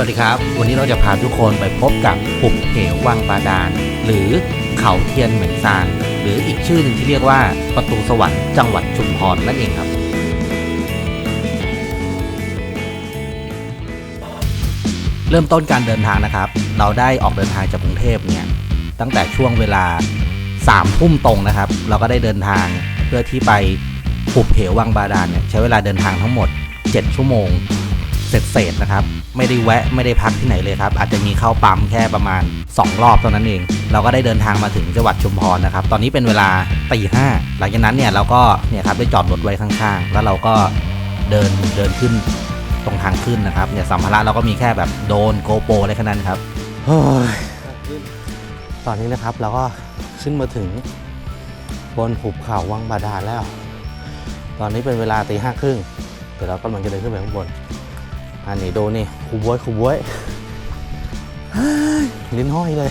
วัสดีครับ วันนี้เราจะพาทุกคนไปพบกับหุบเหววังบาดาล หรือเขาเทียนเหมือนซาน หรืออีกชื่อหนึ่งที่เรียกว่าประตูสวรรค์จังหวัดชุมพรนั่นเองครับเริ่มต้นการเดินทางนะครับ เราได้ออกเดินทางจากกรุงเทพเนี่ย ตั้งแต่ช่วงเวลา3ามทุ่มตรงนะครับ เราก็ได้เดินทางเพื่อที่ไปหุบเหววังบาดาลเนี่ยใช้เวลาเดินทางทั้งหมด 7 ชั่วโมงเสร็จเสร็จๆนะครับ ไม่ได้แวะไม่ได้พักที่ไหนเลยครับ อาจจะมีเข้าปั๊มแค่ประมาณ 2 รอบเท่านั้นเอง เราก็ได้เดินทางมาถึงจังหวัดชุมพรนะครับ ตอนนี้เป็นเวลาตีห้าหลังจากนั้นเนี่ยเราก็เนี่ยครับได้จอดรถไว้ข้างๆ แล้วเราก็เดินเดินขึ้นตรงทางขึ้นนะครับเนี่ยสัมภาระเราก็มีแค่แบบโดนโกโปรอะไรแค่นั้นครับตอนนี้นะครับเราก็ขึ้นมาถึงบนหุบเขาวังบาดาลแล้ว ตอนนี้เป็นเวลาตีห้าครึ่งเดี๋ยวเรากำลังจะเดินขึ้นไปข้างบน อันนี้ดูนี่คูบวยคูบวยลิ้นห้อยเลย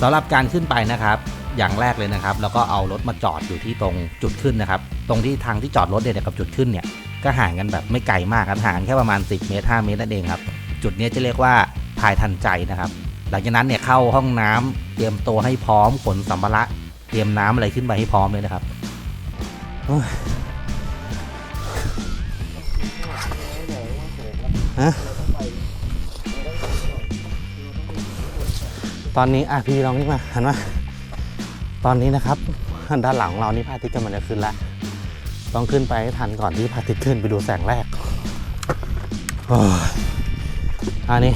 สำหรับการขึ้นไปนะครับอย่างแรกเลยนะครับ แล้วก็เอารถมาจอดอยู่ที่ตรงจุดขึ้นนะครับ ตรงที่ทางที่จอดรถเนี่ยกับจุดขึ้นเนี่ยก็ห่างกันแบบไม่ไกลมากครับห่างแค่ประมาณ 10 เมตร 5 เมตรนั่นเองครับ จุดนี้จะเรียกว่าพายทันใจนะครับ หลังจากนั้นเนี่ยเข้าห้องน้ำเตรียมตัวให้พร้อมขนสัมภาระเตรียมน้ำอะไรขึ้นไปให้พร้อมเลยนะครับ ฮะตอนนี้อะพี่ลองนี่มาหันมา ตอนนี้นะครับด้านหลังของเรานี่พระอาทิตย์กำลังจะขึ้นแล้วต้องขึ้นไปให้ทันก่อนที่พระอาทิตย์ขึ้นไปดูแสงแรกอันนี้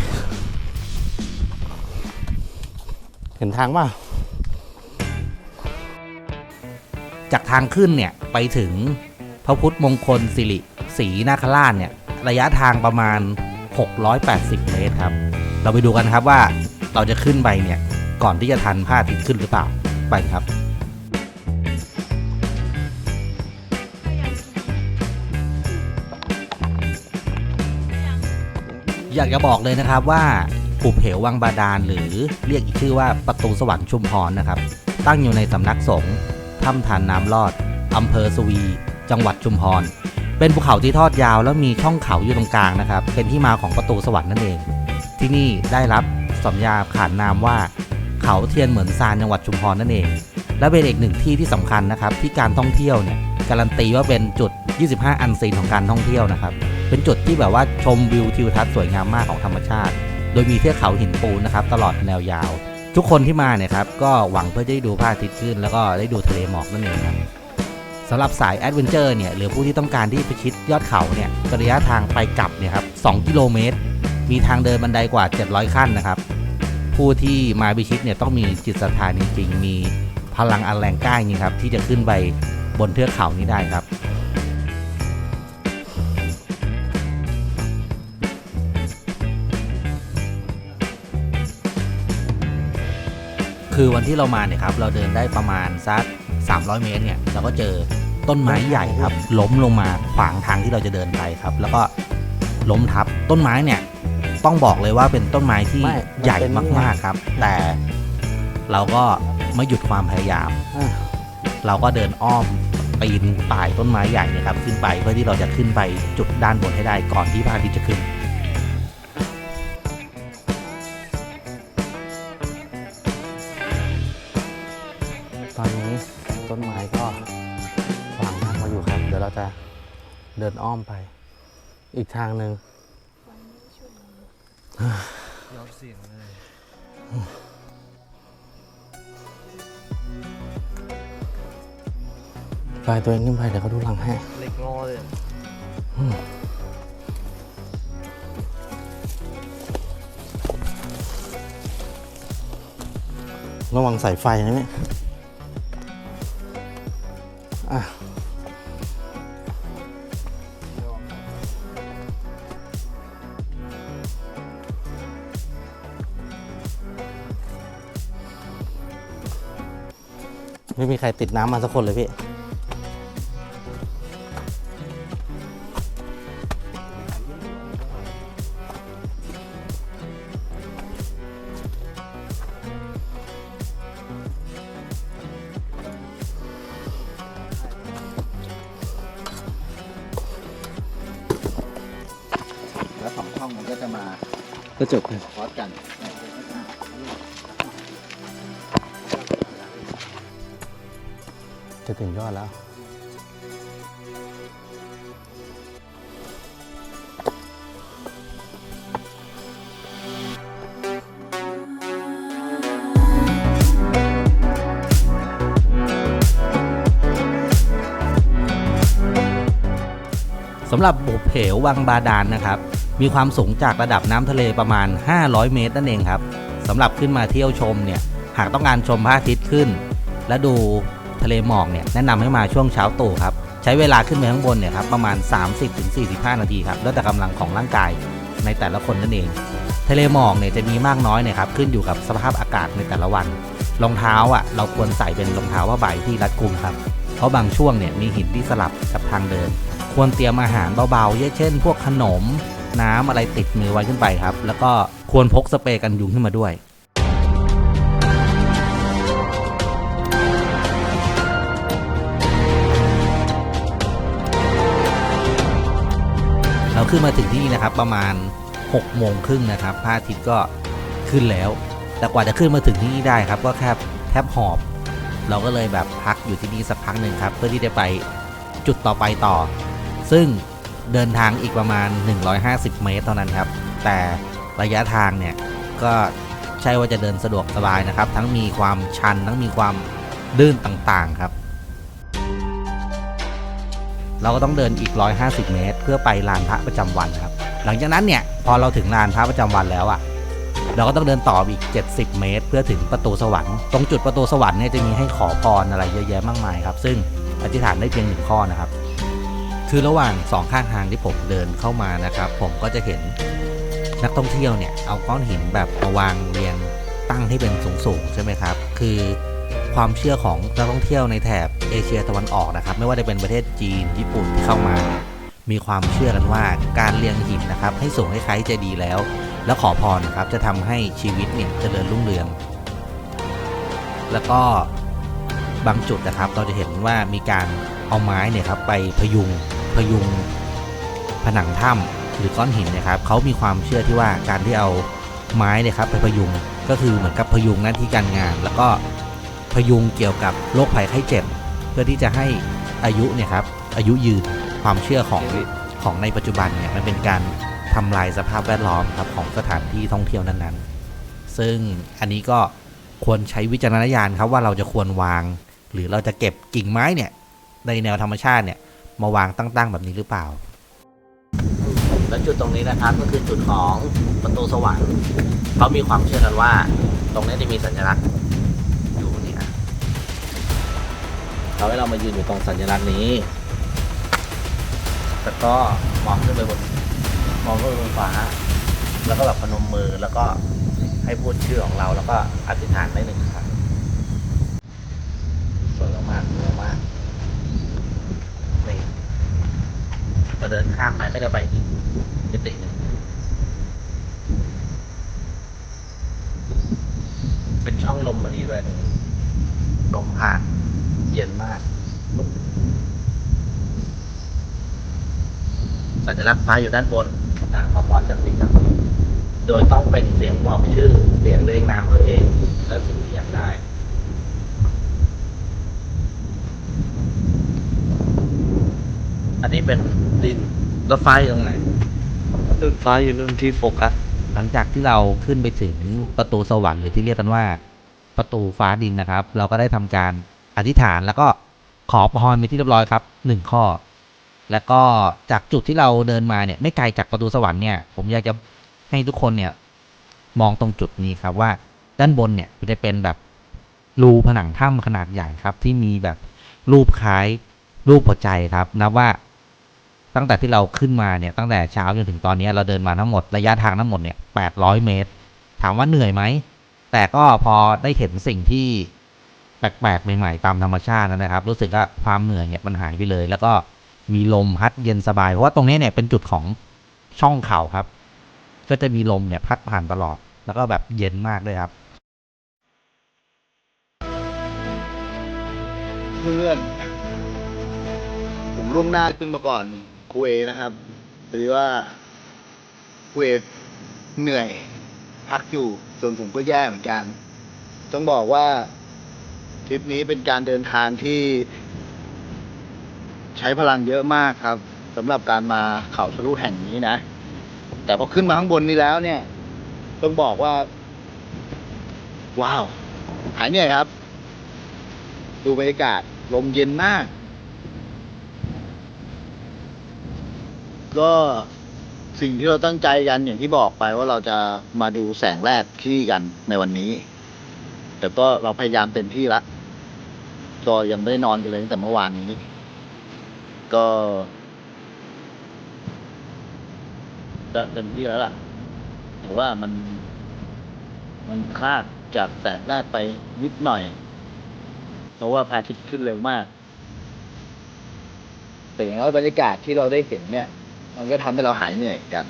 เห็นทางเปล่าจากทางขึ้นเนี่ยไปถึงพระพุทธมงคลสิริศรีนาคราชเนี่ย ระยะทางประมาณ 680 เมตรครับ เราไปดูกันครับว่าเราจะขึ้นไปเนี่ย ก่อนที่จะทันพระอาทิตย์ขึ้นหรือเปล่า ไปครับอยากจะบอกเลยนะครับว่าหุบเหววังบาดาลหรือเรียกอีกชื่อว่าประตูสวรรค์ชุมพรนะครับ ตั้งอยู่ในสำนักสงฆ์ถ้ำทานน้ำลอดอำเภอสวี จังหวัดชุมพร เป็นภูเขาที่ทอดยาวแล้วมีช่องเขาอยู่ตรงกลางนะครับ เป็นที่มาของประตูสวรรค์นั่นเอง ที่นี่ได้รับสัญาขานนามว่า เขาเทียนเหมือนซานจังหวัดชุมพรนั่นเอง และเป็นอีกหนึ่งที่ที่สำคัญนะครับ ที่การท่องเที่ยวเนี่ยการันตีว่าเป็นจุด 25 อันซีนของการท่องเที่ยวนะครับ เป็นจุดที่แบบว่าชมวิวทิวทัศน์สวยงามมากของธรรมชาติ โดยมีเทือกเขาหินปูนนะครับตลอดแนวยาว ทุกคนที่มาเนี่ยครับก็หวังเพื่อจะได้ดูพระอาทิตย์ขึ้น แล้วก็ได้ดูทะเลหมอกนั่นเองครับ สำหรับสายแอดเวนเจอร์เนี่ยหรือผู้ที่ต้องการที่ไปชิดยอดเขาเนี่ยระยะทางไปกลับเนี่ยครับ2กิโลเมตร มีทางเดินบันไดกว่า 700 ขั้นนะครับ ผู้ที่มาพิชิตเนี่ยต้องมีจิตศรัทธาจริงๆ มีพลังอันแรงกล้าจริงครับที่จะขึ้นไปบนเทือกเขานี้ได้ครับคือวันที่เรามาเนี่ยครับเราเดินได้ประมาณสัก 300 เมตรเนี่ยเราก็เจอต้นไม้ใหญ่ครับ ล้มลงมาขวางทางที่เราจะเดินไปครับ แล้วก็ล้มทับต้นไม้เนี่ยต้องบอกเลยว่าเป็นต้นไม้ที่ไม่ใหญ่มากๆครับ แต่เราก็ไม่หยุดความพยายาม อะเราก็เดินอ้อมปีนป่ายต้นไม้ใหญ่เนะครับ ขึ้นไปเพื่อที่เราจะขึ้นไปจุดด้านบนให้ได้ก่อนที่พระอาทิตย์จะขึ้น ต้นไม้ก็ขวางทางเราอยู่ครับ เดี๋ยวเราจะเดินอ้อมไป อีกทางหนึ่งยอมเสียงเลยกายตัวเองขึ้นไปเดี๋ยวเขาดูหลังให้เหล็กงอเลยระวังสายไฟนะเนี่ย ไม่มีใครติดน้ำมาสักคนเลยพี่แล้วสองช่องมันก็จะมา ก็จบคอร์สกัน ถึงยอดแล้ว สำหรับบุเหววังบาดาลนะครับ มีความสูงจากระดับน้ำทะเลประมาณ 500 เมตรนั่นเองครับสำหรับขึ้นมาเที่ยวชมเนี่ย หากต้องการชมพระอาทิตย์ขึ้น และดู ทะเลหมอกเนี่ยแนะนำให้มาช่วงเช้าตรู่ครับใช้เวลาขึ้นไปข้างบนเนี่ยครับประมาณ 30-45 นาทีครับแล้วแต่กำลังของร่างกายในแต่ละคนนั่นเอง ทะเลหมอกเนี่ยจะมีมากน้อยเนี่ยครับขึ้นอยู่กับสภาพอากาศในแต่ละวันรองเท้าอะเราควรใส่เป็นรองเท้าผ้าใบที่รัดกุมครับเพราะบางช่วงเนี่ยมีหินที่สลับกับทางเดิน ควรเตรียมอาหารเบาๆเช่น พวกขนมน้ำอะไรติดมือไว้ขึ้นไปครับ แล้วก็ควรพกสเปรย์กันยุงขึ้นมาด้วย เราขึ้นมาถึงที่นี่นะครับ ประมาณ6โมงครึ่งนะครับพระอาทิตย์ก็ขึ้นแล้ว แต่กว่าจะขึ้นมาถึงที่นี่ได้ครับ ก็แคบแทบหอบ เราก็เลยแบบพักอยู่ที่นี่สักพักหนึ่งครับ เพื่อที่จะไปจุดต่อไปต่อ ซึ่งเดินทางอีกประมาณ 150 เมตรเท่านั้นครับ แต่ระยะทางเนี่ยก็ใช่ว่าจะเดินสะดวกสบายนะครับ ทั้งมีความชันทั้งมีความลื่นต่างๆครับ เราก็ต้องเดินอีก 150 เมตร เพื่อไปลานพระประจำวันครับ หลังจากนั้นเนี่ยพอเราถึงลานพระประจำวันแล้วอะ่ะเราก็ต้องเดินต่ออีก 70 เมตร เพื่อถึงประตูสวรรค์ตรงจุดประตูสวรรค์เนี่ยจะมีให้ขอพรอะไรเยอะแยะมากมายครับ ซึ่งอธิษฐานได้เพียงหนึ่งข้อนะครับ คือระหว่างสองข้างทางที่ผมเดินเข้ามานะครับ ผมก็จะเห็นนักท่องเที่ยวเนี่ยเอาก้อนหินแบบมาวางเรียงตั้งให้เป็นสูงๆใช่ไหมครับ คือ ความเชื่อของนักท่องเที่ยวในแถบเอเชียตะวันออกนะครับ ไม่ว่าจะเป็นประเทศจีนญี่ปุ่นที่เข้ามา มีความเชื่อกันว่าการเรียงหินนะครับ ให้สูงให้คล้ายเจดีแล้ว แล้วขอพรนะครับจะทำให้ชีวิตเนี่ยเจริญรุ่งเรือง แล้วก็บางจุดนะครับ เราจะเห็นว่ามีการเอาไม้เนี่ยครับไปพยุงพยุงผนังถ้ำหรือก้อนหินนะครับเขามีความเชื่อที่ว่าการที่เอาไม้เนี่ยครับไปพยุงก็คือเหมือนกับพยุงหน้าที่การงาน แล้วก็ พยุงเกี่ยวกับโรคภัยไข้เจ็บ เพื่อที่จะให้อายุเนี่ยครับอายุยืนความเชื่อของของในปัจจุบันเนี่ยมันเป็นการทำลายสภาพแวดล้อมครับของสถานที่ท่องเที่ยวนั้นๆ ซึ่งอันนี้ก็ควรใช้วิจารณญาณครับว่าเราจะควรวาง หรือเราจะเก็บกิ่งไม้เนี่ยในแนวธรรมชาติเนี่ยมาวางตั้งๆแบบนี้หรือเปล่า และจุดตรงนี้นะครับก็คือจุดของประตูสวรรค์เขามีความเชื่อกันว่า ตรงนี้จะมีสัญลักษณ์ เขาให้เรามายืนอยู่ตรงสัญลักษณ์นี้ แล้วก็มองขึ้นไปบนมองขึ้นไปบนฟ้า แล้วก็แบบพนมมือแล้วก็ให้พูดชื่อของเราแล้วก็อธิษฐานได้หนึ่งครั้งสวยมากสวยมากนี่พอเดินข้ามไปก็จะไปอีกมิติหนึ่งเป็นช่องลมพอดีด้วยลมผ่าน เย็นมาก สัญลักษณ์ฟ้าอยู่ด้านบนต่างขอพรจากสิ่งศักดิ์สิทธิ์โดยต้องเป็นเสียงบอกชื่อ เสียงเรียกนามตัวเอง และสิ่งที่อยากได้อันนี้เป็นดินรถไฟตรงไหนรถไฟอยู่นู่นที่โฟกัสหลังจากที่เราขึ้นไปถึงประตูสวรรค์หรือที่เรียกกันว่า ประตูฟ้าดินนะครับ เราก็ได้ทำการ อธิษฐานแล้วก็ขอพรไปที่เรียบร้อยครับหนึ่งข้อ แล้วก็จากจุดที่เราเดินมาเนี่ย ไม่ไกลจากประตูสวรรค์เนี่ย ผมอยากจะให้ทุกคนเนี่ย มองตรงจุดนี้ครับว่าด้านบนเนี่ยจะเป็นแบบรูผนังถ้ำขนาดใหญ่ครับ ที่มีแบบรูปคล้ายรูปหัวใจครับนับว่าตั้งแต่ที่เราขึ้นมาเนี่ยตั้งแต่เช้าจนถึงตอนนี้เราเดินมาทั้งหมดระยะทางทั้งหมดเนี่ยแปดร้อยเมตร ถามว่าเหนื่อยไหม แต่ก็พอได้เห็นสิ่งที่ แปลกๆใหม่ๆตามธรรมชาตินะครับ รู้สึกว่าความเหนื่อยเนี่ยมันหายไปเลย แล้วก็มีลมพัดเย็นสบาย เพราะว่าตรงนี้เนี่ยเป็นจุดของช่องเขาครับ ก็จะมีลมเนี่ยพัดผ่านตลอด แล้วก็แบบเย็นมากเลยครับ เพื่อน ผมล่วงหน้าขึ้นมาก่อนครูเอนะครับพอดีว่าครูเอเหนื่อย พักอยู่ส่วนผมก็แย่เหมือนกัน ต้องบอกว่า ริปนี้เป็นการเดินทางที่ใช้พลังเยอะมากครับสำหรับการมาเขาทะลุแห่งนี้นะ แต่พอขึ้นมาข้างบนนี้แล้วเนี่ย ต้องบอกว่า ว้าวหายเหนื่อยครับ ดูบรรยากาศลมเย็นมาก ก็สิ่งที่เราตั้งใจกันอย่างที่บอกไปว่าเราจะมาดูแสงแรกที่กันในวันนี้ แต่ก็เราพยายามเต็มที่ละ ก็ยังไม่ได้นอนกันเลยตั้งแต่เมื่อวานนี้ ก็จะเต็มที่แล้วล่ะ แต่ว่ามัน มันคลาดจากแสงแรกไปนิดหน่อย เพราะว่าพระอาทิตย์ขึ้นเร็วมาก แต่อย่างน้อยบรรยากาศที่เราได้เห็นเนี่ย มันก็ทำให้เราหายเหนื่อยกัน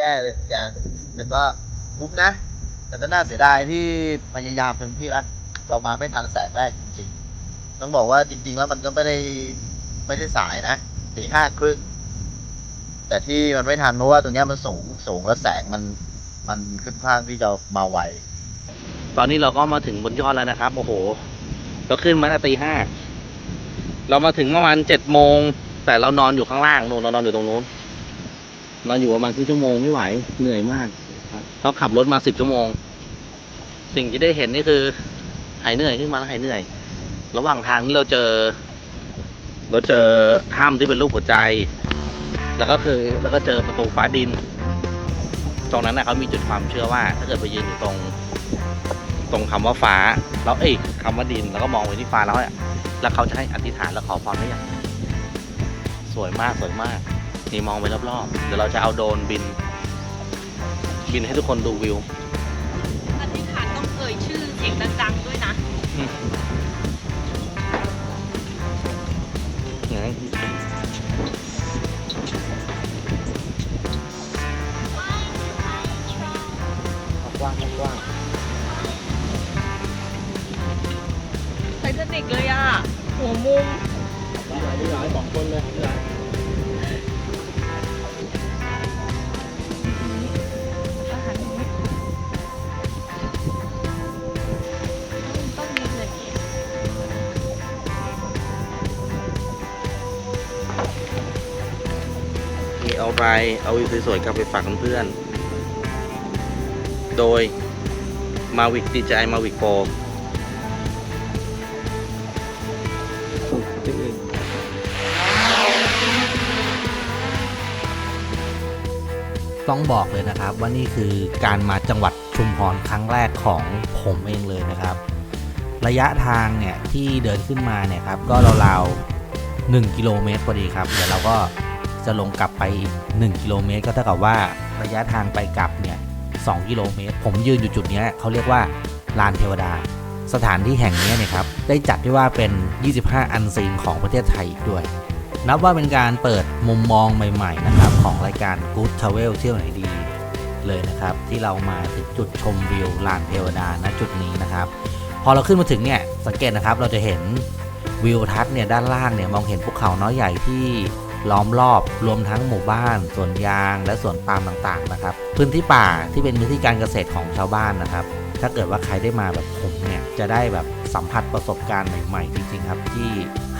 แย่เลยอย่างแต่ก็คุ้มนะ แต่ก็น่าเสียดายที่พยายามเต็มที่แล้วเรามาไม่ทันแสงแรกจริงๆ ต้องบอกว่าจริง ๆ แล้วมันก็ไม่ได้ไม่ได้สายนะสี่ห้าครึ่งแต่ที่มันไม่ทันเพราะว่าตรงนี้มันสูงสูงแล้วแสงมันมันค่อนข้างที่จะมาไวตอนนี้เราก็มาถึงบนยอดแล้วนะครับ โอ้โห เราขึ้นมาตีห้า เรามาถึงประมาณเจ็ดโมง แต่เรานอนอยู่ข้างล่าง นู่นเรานอนอยู่ตรงนู้น นอนอยู่ประมาณครึ่งชั่วโมงไม่ไหวเหนื่อยมากเราขับรถมาสิบชั่วโมง สิ่งที่ได้เห็นนี่คือหายเหนื่อยขึ้นมาแล้วหายเหนื่อย ระหว่างทางที่เราเจอ เราเจอถ้ำที่เป็นรูปหัวใจ แล้วก็คือแล้วก็เจอประตูฟ้าดิน ตรงนั้นนะเขามีจุดความเชื่อว่า ถ้าเกิดไปยืนอยู่ตรง ตรงคำว่าฟ้า แล้วเอ้ยคำว่าดินแล้วก็มองไปที่ฟ้าแล้วเนี่ยแล้วเขาจะให้อธิษฐานแล้วขอพรได้อย่างสวยมากสวยมาก นี่มองไปรอบๆ เดี๋ยวเราจะเอาโดรนบิน บินให้ทุกคนดูวิวอธิษฐานต้องเอ่ยชื่อเสียงดัง ไปเอาวิวสวยๆกลับไปฝากเพื่อนๆ โดยมาวิกดีใจมาวิกโปรต้องบอกเลยนะครับว่านี่คือการมาจังหวัดชุมพรครั้งแรกของผมเองเลยนะครับ ระยะทางเนี่ยที่เดินขึ้นมาเนี่ยครับก็ราวๆ1กิโลเมตรพอดีครับ เดี๋ยวเราก็จะลงกลับไปอีก 1กิโลเมตรก็เท่ากับว่าระยะทางไปกลับเนี่ย2กิโลเมตร ผมยืนอยู่จุดนี้เขาเรียกว่าลานเทวดา สถานที่แห่งนี้เนี่ยครับได้จัดได้ว่าเป็น 25 อันซีนของประเทศไทยอีกด้วย นับว่าเป็นการเปิดมุมมองใหม่ๆนะครับของรายการ Good Travel เที่ยวไหนดีเลยนะครับ ที่เรามาถึงจุดชมวิวลานเทวดาณจุดนี้นะครับ พอเราขึ้นมาถึงเนี่ยสังเกตนะครับเราจะเห็นวิวทัศน์เนี่ยด้านล่างเนี่ยมองเห็นภูเขาน้อยใหญ่ที่ ล้อมรอบรวมทั้งหมู่บ้านสวนยาง และสวนปาล์มต่างๆนะครับ พื้นที่ป่าที่เป็นพื้นที่การเกษตรของชาวบ้านนะครับ ถ้าเกิดว่าใครได้มาแบบผมเนี่ยจะได้แบบสัมผัสประสบการณ์ใหม่ๆจริงๆครับที่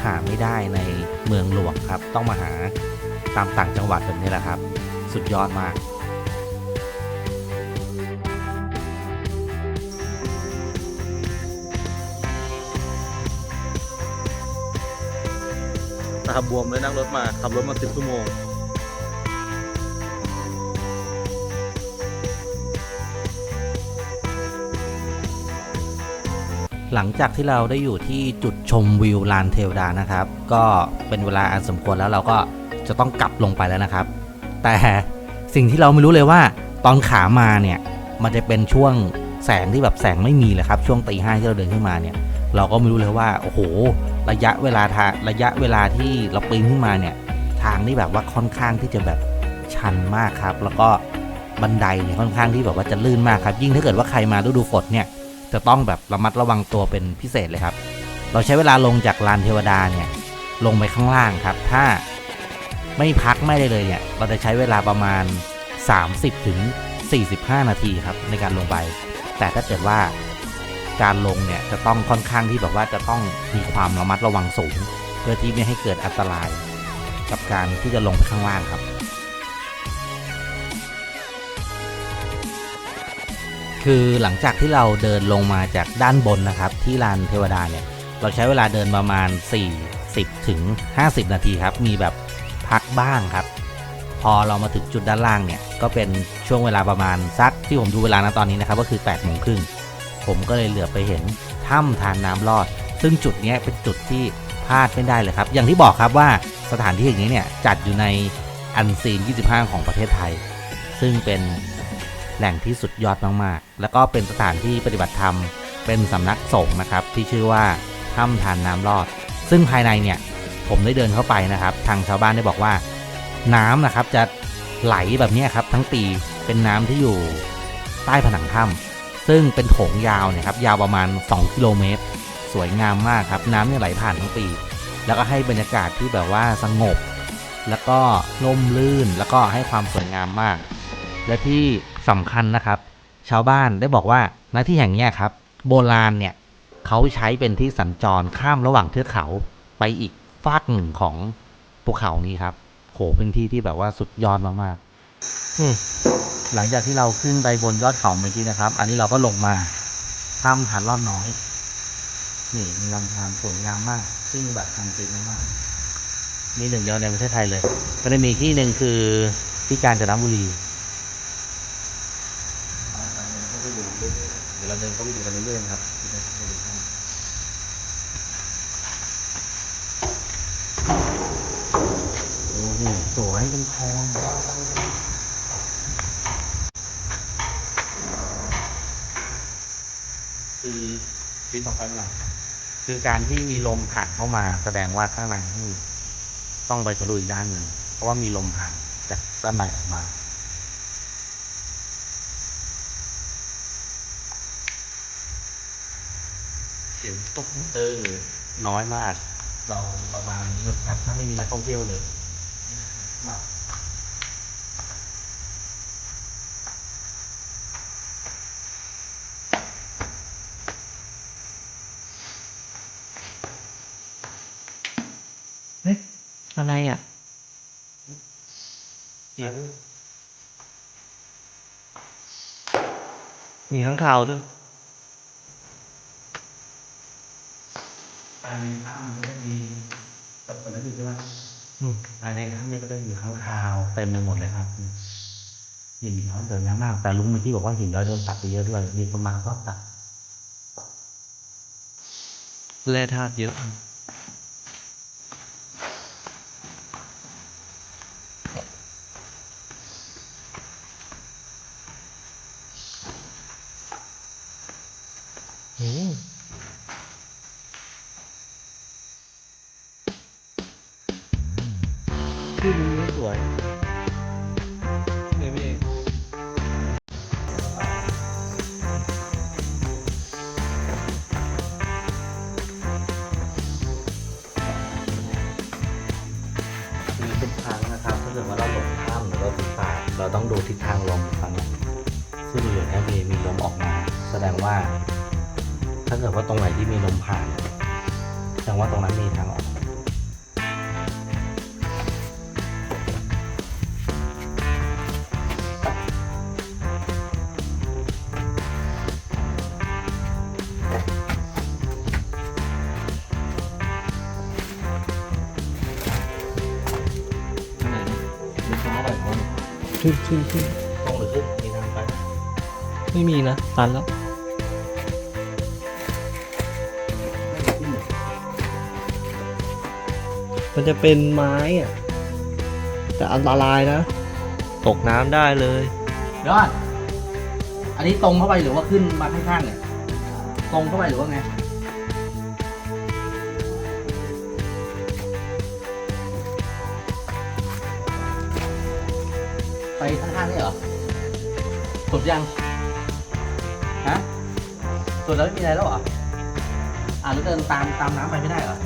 หาไม่ได้ในเมืองหลวงครับ ต้องมาหาตามต่างจังหวัดแบบนี้แหละครับ สุดยอดมาก ตาบวมเลยนั่งรถมาขับรถมาสิบชั่วโมง หลังจากที่เราได้อยู่ที่จุดชมวิวลานเทวดานะครับ ก็เป็นเวลาอันสมควรแล้วเราก็จะต้องกลับลงไปแล้วนะครับ แต่สิ่งที่เราไม่รู้เลยว่าตอนขามาเนี่ยมันจะเป็นช่วงแสงที่แบบแสงไม่มีเลยครับ ช่วงตีห้าที่เราเดินขึ้นมาเนี่ย เราก็ไม่รู้เลยว่า โอ้โห ระยะเวลาทางระยะเวลาที่เราปีนขึ้นมาเนี่ยทางนี่แบบว่าค่อนข้างที่จะแบบชันมากครับ แล้วก็บันไดเนี่ยค่อนข้างที่แบบว่าจะลื่นมากครับ ยิ่งถ้าเกิดว่าใครมาฤดูฝนเนี่ยจะต้องแบบระมัดระวังตัวเป็นพิเศษเลยครับ เราใช้เวลาลงจากลานเทวดาเนี่ยลงไปข้างล่างครับ ถ้าไม่พักไม่ได้เลยเนี่ยเราจะใช้เวลาประมาณ 30ถึง45 นาทีครับในการลงไป แต่ถ้าเกิดว่า การลงเนี่ยจะต้องค่อนข้างที่แบบว่าจะต้องมีความระมัดระวังสูง เพื่อที่ไม่ให้เกิดอันตราย กับการที่จะลงไปข้างล่างครับ คือหลังจากที่เราเดินลงมาจากด้านบนนะครับ ที่ลานเทวดาเนี่ยเราใช้เวลาเดินประมาณ 40ถึง50 นาทีครับ มีแบบพักบ้างครับ พอเรามาถึงจุดด้านล่างเนี่ยก็เป็นช่วงเวลาประมาณสักที่ผมดูเวลานะตอนนี้นะครับ ก็คือ8โมงครึ่ง ผมก็เลยเหลือไปเห็นถ้ำทานน้ำรอด ซึ่งจุดนี้เป็นจุดที่พลาดไม่ได้เลยครับ อย่างที่บอกครับว่าสถานที่อย่างนี้เนี่ยจัดอยู่ในอันซีน 25 ของประเทศไทย ซึ่งเป็นแหล่งที่สุดยอดมากๆ แล้วก็เป็นสถานที่ปฏิบัติธรรม เป็นสำนักสงฆ์นะครับ ที่ชื่อว่าถ้ำทานน้ำรอด ซึ่งภายในเนี่ยผมได้เดินเข้าไปนะครับ ทางชาวบ้านได้บอกว่า น้ำนะครับจะไหลแบบนี้ครับทั้งปีเป็นน้ำที่อยู่ใต้ผนังถ้ำ ซึ่งเป็นโถงยาวเนี่ยครับยาวประมาณ 2 กิโลเมตร สวยงามมากครับ น้ำเนี่ยไหลผ่านทั้งปี แล้วก็ให้บรรยากาศที่แบบว่าสงบ แล้วก็ล่มลื่นแล้วก็ให้ความสวยงามมาก และที่สำคัญนะครับ ชาวบ้านได้บอกว่าณที่แห่งนี้ครับ โบราณเนี่ยเขาใช้เป็นที่สัญจรข้ามระหว่างเทือกเขาไปอีกฟากหนึ่งของภูเขานี้ครับ โหเป็นที่ที่แบบว่าสุดยอดมากๆ หลังจากที่เราขึ้นไปบนยอดเขาเมื่อกี้นะครับ อันนี้เราก็ลงมาถ้ำฐานรอดน้อย นี่มีลำธารสวยงามมาก ซึ่งแบบทางจริงมากมีหนึ่งเดียวในประเทศไทยเลย ก็จะมีที่หนึ่งคือที่กาญจนบุรีเดี๋ยวเราเดินเข้าไปดูกันเรื่อยๆครับโอ้โหสวยเป็นคลอง คือปีสองพันหลังคือการที่มีลมผ่านเข้ามา แสดงว่าข้างในนี่ต้องไปทะลุอีกด้านหนึ่งเพราะว่ามีลมผ่านจากด้านในออกมาเสียงตกเออน้อยมาก เราประมาณนี้ครับถ้าไม่มีนักท่องเที่ยวเลยมาก เฮ้ยอะไรอะเสียง มีข้างข่าวด้วยภายในถ้ำก็มีแต่คนนั้นอยู่ใช่ไหมอืมภายในถ้ำนี่ก็จะมีข้างคาวเต็มไปหมดเลยครับหินย้อยเดินมาก แต่ลุงเมื่อกี้บอกว่าหินย้อยโดนตัดไปเยอะด้วยมีประมาณก็ตัดแร่ธาตุเยอะ ต้องดูทิศทางลมฟังซึ่งอยู่นี้มีมีลมออกมา แสดงว่า ถ้าเกิดว่าตรงไหนที่มีลมผ่าน แสดงว่าตรงนั้นมีทางออก ขึ้นขึ้นขึ้นตรงหรือขึ้นมีทางไปไม่มีนะตันแล้วมันจะเป็นไม้อะแต่อันตรายนะ ตกน้ำได้เลย ยอด อันนี้ตรงเข้าไปหรือว่าขึ้นมาข้างๆเนี่ย ตรงเข้าไปหรือว่าไง ข้างๆนี่เหรอสุดยังฮะสุดแล้วไม่มีอะไรแล้วเหรออ่าแล้วเดินตามตามน้ำไปไม่ได้เหรอ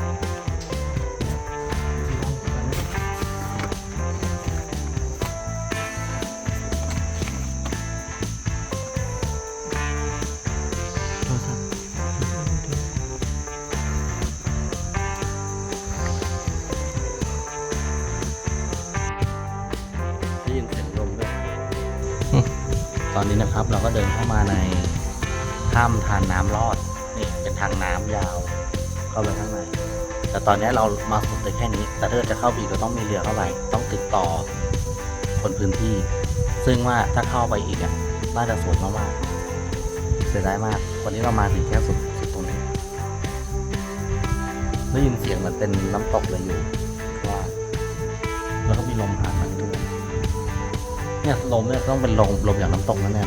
อนนี้นะครับ เราก็เดินเข้ามาในถ้ำทานน้ำรอดนี่เป็นทางน้ำยาว เข้าไปข้างในแต่ตอนนี้เรามาสุดเลยแค่นี้ แต่ถ้าจะเข้าไปอีกเราต้องมีเรือเข้าไป ต้องติดต่อคนพื้นที่ ซึ่งว่าถ้าเข้าไปอีกอะน่าจะสูงมากๆเสียดายมาก วันนี้เรามาถึงแค่สุดสุดตรงนี้ได้ยินเสียงเหมือนเป็นน้ำตกเลยอยู่ เนี่ยลมเนี่ยต้องเป็นลมลมอย่างน้ำตกนั่นแน่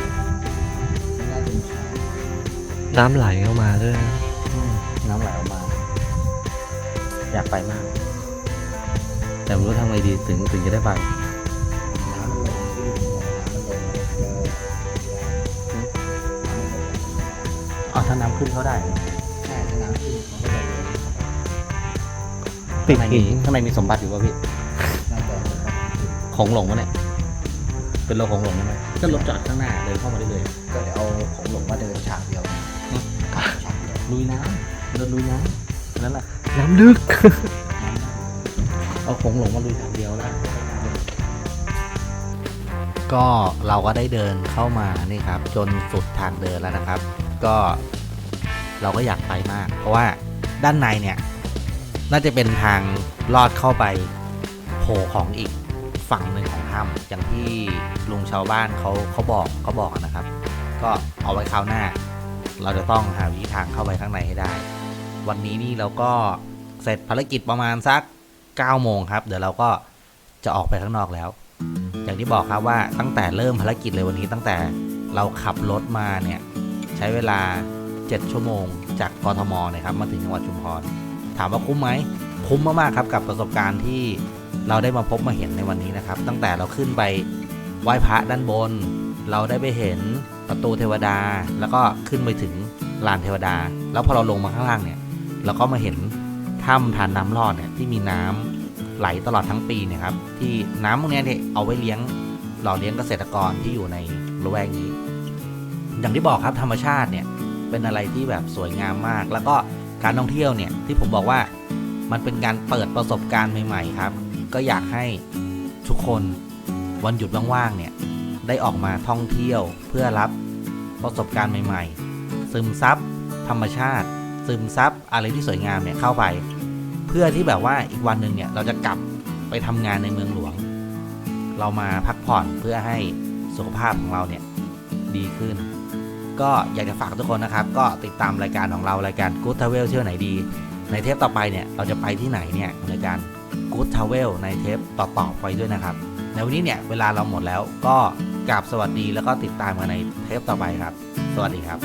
น้ำไหลเข้ามาด้วยนะอืมน้ำไหลออกมา อยากไปมาก แต่ไม่รู้ทำไงดีถึงถึงจะได้ไปอ๋อถ้าน้ำขึ้นเขาได้เหรอใช่ถ้าน้ำขึ้นมันก็จะเลยติดข้างในหิมีนข้างในมีสมบัติอยู่ป่ะพี่น่าจะนะครับของหลงวะเนี่ย เป็นโลของหลงใช่ไหมก็รถจอดข้างหน้าเดินเข้ามาได้เลยก็เดี๋ยวเอาของหลงมาเดินฉากเดียวฉากเดียวลุยน้ำเดินลุยน้ำนั่นแหละน้ำลึก เอาของหลงมาลุยทางเดียวแล้วก็เราก็ได้เดินเข้ามานี่ครับ จนสุดทางเดินแล้วนะครับ ก็เราก็อยากไปมาก เพราะว่าด้านในเนี่ย น่าจะเป็นทางลอดเข้าไปโผล่ของอีก ฝั่งหนึ่งของถ้ำอย่างที่ลุงชาวบ้านเขาเขาบอกเขาบอกนะครับ ก็เอาไว้คราวหน้า เราจะต้องหาวิธีทางเข้าไปข้างในให้ได้ วันนี้นี่เราก็เสร็จภารกิจประมาณสัก9โมงครับ เดี๋ยวเราก็จะออกไปข้างนอกแล้ว อย่างที่บอกครับว่าตั้งแต่เริ่มภารกิจเลยวันนี้ตั้งแต่เราขับรถมาเนี่ยใช้เวลา 7 ชั่วโมง จากกทมนี่ยครับมาถึงจังหวัดชุมพรถามว่าคุ้มไหมคุ้มมากๆครับกับประสบการณ์ที่ เราได้มาพบมาเห็นในวันนี้นะครับ ตั้งแต่เราขึ้นไปไหว้พระด้านบน เราได้ไปเห็นประตูเทวดา แล้วก็ขึ้นไปถึงลานเทวดา แล้วพอเราลงมาข้างล่างเนี่ย เราก็มาเห็นถ้ำทานน้ำรอดเนี่ยที่มีน้ำไหลตลอดทั้งปีเนี่ยครับ ที่น้ำพวกนี้เนี่ยเอาไว้เลี้ยงหล่อเลี้ยงเกษตรกรที่อยู่ในละแวกนี้ อย่างที่บอกครับธรรมชาติเนี่ยเป็นอะไรที่แบบสวยงามมาก แล้วก็การท่องเที่ยวเนี่ยที่ผมบอกว่ามันเป็นการเปิดประสบการณ์ใหม่ ๆ ครับ ก็อยากให้ทุกคนวันหยุดว่างๆเนี่ยได้ออกมาท่องเที่ยวเพื่อรับประสบการณ์ใหม่ๆ ซึมซับธรรมชาติ ซึมซับอะไรที่สวยงามเนี่ยเข้าไป เพื่อที่แบบว่าอีกวันหนึ่งเนี่ยเราจะกลับไปทำงานในเมืองหลวง เรามาพักผ่อนเพื่อให้สุขภาพของเราเนี่ยดีขึ้น ก็อยากจะฝากทุกคนนะครับ ก็ติดตามรายการของเรารายการ Good Travel เที่ยวไหนดี ในเทปต่อไปเนี่ยเราจะไปที่ไหนเนี่ยในการ Good Travel ในเทปต่อๆไปด้วยนะครับ ในวันนี้เนี่ยเวลาเราหมดแล้วก็กราบสวัสดีแล้วก็ติดตามกันในเทปต่อไปครับ สวัสดีครับ